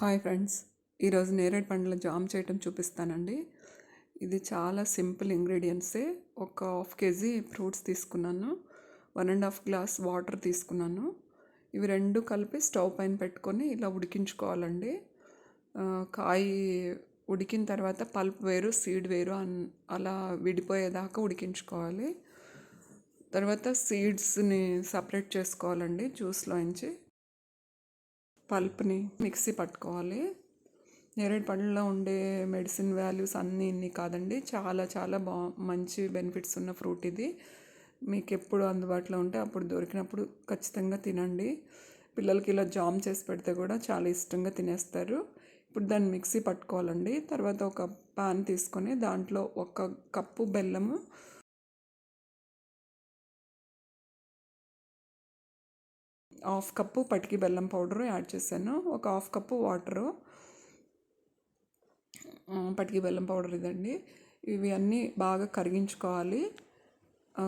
Hi friends. ఈరోజు నేరేడు పండ్ల జామ్ చేయటం చూపిస్తానండి. ఇది చాలా సింపుల్ ఇంగ్రీడియంట్సే. ఒక హాఫ్ కేజీ ఫ్రూట్స్ తీసుకున్నాను. One and half glass water తీసుకున్నాను. ఇవి రెండు కలిపి స్టవ్ పైన పెట్టుకొని ఇలా ఉడికించుకోవాలండి. కాయ ఉడికిన తర్వాత పల్ప్ వేరు సీడ్ వేరు అన్ అలా విడిపోయేదాకా ఉడికించుకోవాలి. తర్వాత సీడ్స్ని సపరేట్ చేసుకోవాలండి జ్యూస్లోంచి పల్ప్ని మిక్సీ పట్టుకోవాలి. నేరేడు పళ్ళలో ఉండే మెడిసిన్ వాల్యూస్ అన్నీ ఇన్ని కాదండి. చాలా చాలా బా మంచి బెనిఫిట్స్ ఉన్న ఫ్రూట్ ఇది. మీకు ఎప్పుడు అందుబాటులో ఉంటే అప్పుడు దొరికినప్పుడు ఖచ్చితంగా తినండి. పిల్లలకి ఇలా జామ్ చేసి పెడితే కూడా చాలా ఇష్టంగా తినేస్తారు. ఇప్పుడు దాన్ని మిక్సీ పట్టుకోవాలండి. తర్వాత ఒక పాన్ తీసుకొని దాంట్లో ఒక కప్పు బెల్లము హాఫ్ కప్పు పటికి బెల్లం పౌడరు యాడ్ చేశాను. ఒక హాఫ్ కప్పు వాటరు. పటికి బెల్లం పౌడర్ ఇదండి. ఇవి అన్నీ బాగా కరిగించుకోవాలి.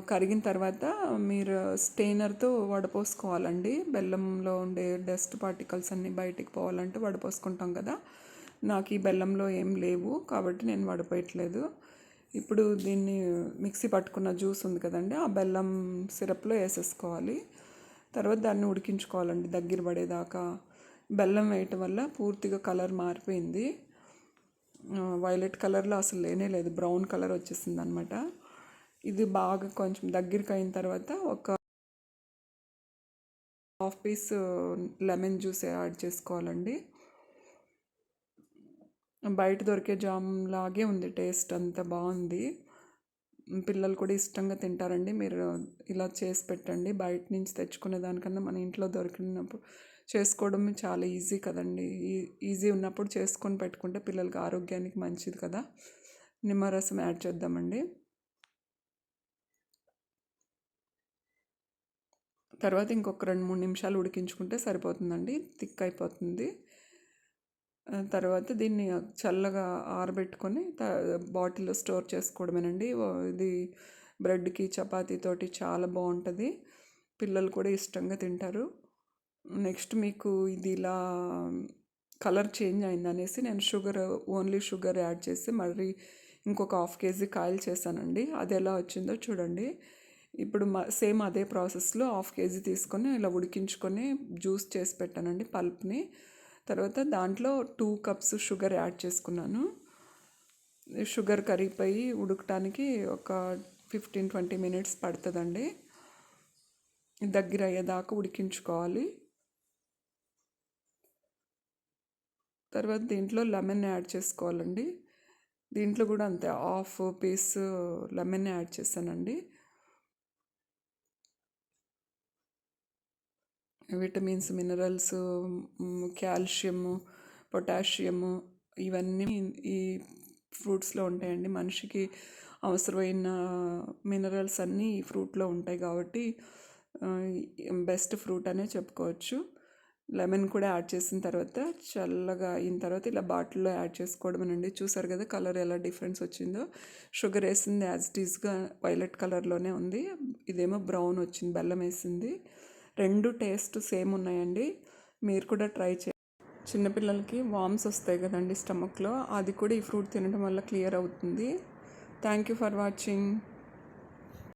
కరిగిన తర్వాత మీరు స్టెయినర్తో వడపోసుకోవాలండి. బెల్లంలో ఉండే డస్ట్ పార్టికల్స్ అన్నీ బయటికి పోవాలంటే వడపోసుకుంటాం కదా. నాకు ఈ బెల్లంలో ఏం లేవు కాబట్టి నేను వడపోయట్లేదు. ఇప్పుడు దీన్ని మిక్సీ పట్టుకున్న జ్యూస్ ఉంది కదండి ఆ బెల్లం సిరప్లో వేసేసుకోవాలి. తర్వాత దాన్ని ఉడికించుకోవాలండి. దగ్గర పడేదాకా బెల్లం వేయటం వల్ల పూర్తిగా కలర్ మారిపోయింది. వైలెట్ కలర్లో అసలు లేనే లేదు. బ్రౌన్ కలర్ వచ్చేసింది అనమాట ఇది బాగా కొంచెం దగ్గరికి అయిన తర్వాత ఒక half piece lemon juice add చేసుకోవాలండి. బయట దొరికే జామ్ లాగే ఉంది. టేస్ట్ అంత బాగుంది. పిల్లలు కూడా ఇష్టంగా తింటారండి. మీరు ఇలా చేసి పెట్టండి. బయట నుంచి తెచ్చుకునే దానికన్నా మన ఇంట్లో దొరికినప్పుడు చేసుకోవడం చాలా ఈజీ కదండి. ఈ- ఈజీ ఉన్నప్పుడు చేసుకొని పెట్టుకుంటే పిల్లలకి ఆరోగ్యానికి మంచిది కదా. నిమ్మరసం యాడ్ చేద్దామండి. తర్వాత ఇంకొక రెండు మూడు నిమిషాలు ఉడికించుకుంటే సరిపోతుందండి. థిక్ అయిపోతుంది. తర్వాత దీన్ని చల్లగా ఆరబెట్టుకొని బాటిల్లో స్టోర్ చేసుకోవడమేనండి. ఇది బ్రెడ్కి చపాతీతోటి చాలా బాగుంటుంది పిల్లలు కూడా ఇష్టంగా తింటారు. నెక్స్ట్ మీకు ఇది ఇలా కలర్ చేంజ్ అయింది అనేసి నేను షుగర్ ఓన్లీ షుగర్ యాడ్ చేసి మళ్ళీ ఇంకొక హాఫ్ కేజీ కాయలు చేశానండి. అది ఎలా వచ్చిందో చూడండి. ఇప్పుడు మ సేమ్ అదే ప్రాసెస్లో హాఫ్ కేజీ తీసుకొని ఇలా ఉడికించుకొని జ్యూస్ చేసి పెట్టానండి పల్ప్ని. తర్వాత దాంట్లో టూ కప్స్ షుగర్ యాడ్ చేసుకున్నాను. షుగర్ కరిగిపోయి ఉడకటానికి ఒక ఫిఫ్టీన్ ట్వంటీ మినిట్స్ పడుతుందండి. దగ్గర అయ్యేదాకా ఉడికించుకోవాలి. తర్వాత దీంట్లో లెమన్ యాడ్ చేసుకోవాలండి. దీంట్లో కూడా అంతే హాఫ్ పీస్ లెమన్ యాడ్ చేశానండి. విటమిన్స్ మినరల్స్ కాల్షియము పొటాషియము ఇవన్నీ ఈ ఫ్రూట్స్లో ఉంటాయండి. మనిషికి అవసరమైన మినరల్స్ అన్నీ ఈ ఫ్రూట్లో ఉంటాయి కాబట్టి బెస్ట్ ఫ్రూట్ అనే చెప్పుకోవచ్చు. లెమన్ కూడా యాడ్ చేసిన తర్వాత చల్లగా అయిన తర్వాత ఇలా బాటిల్లో యాడ్ చేసుకోవడమేనండి చూసారు కదా కలర్ ఎలా డిఫరెన్స్ వచ్చిందో? షుగర్ వేసింది యాజ్ ఇట్ ఈస్గా వైలెట్ కలర్లోనే ఉంది. ఇదేమో బ్రౌన్ వచ్చింది బెల్లం వేసింది. రెండు టేస్ట్ సేమ్ ఉన్నాయండి. మీరు కూడా ట్రై చే చిన్నపిల్లలకి వామ్స్ వస్తాయి కదండి స్టమక్లో అది కూడా ఈ ఫ్రూట్ తినడం వల్ల క్లియర్ అవుతుంది. Thank you for watching.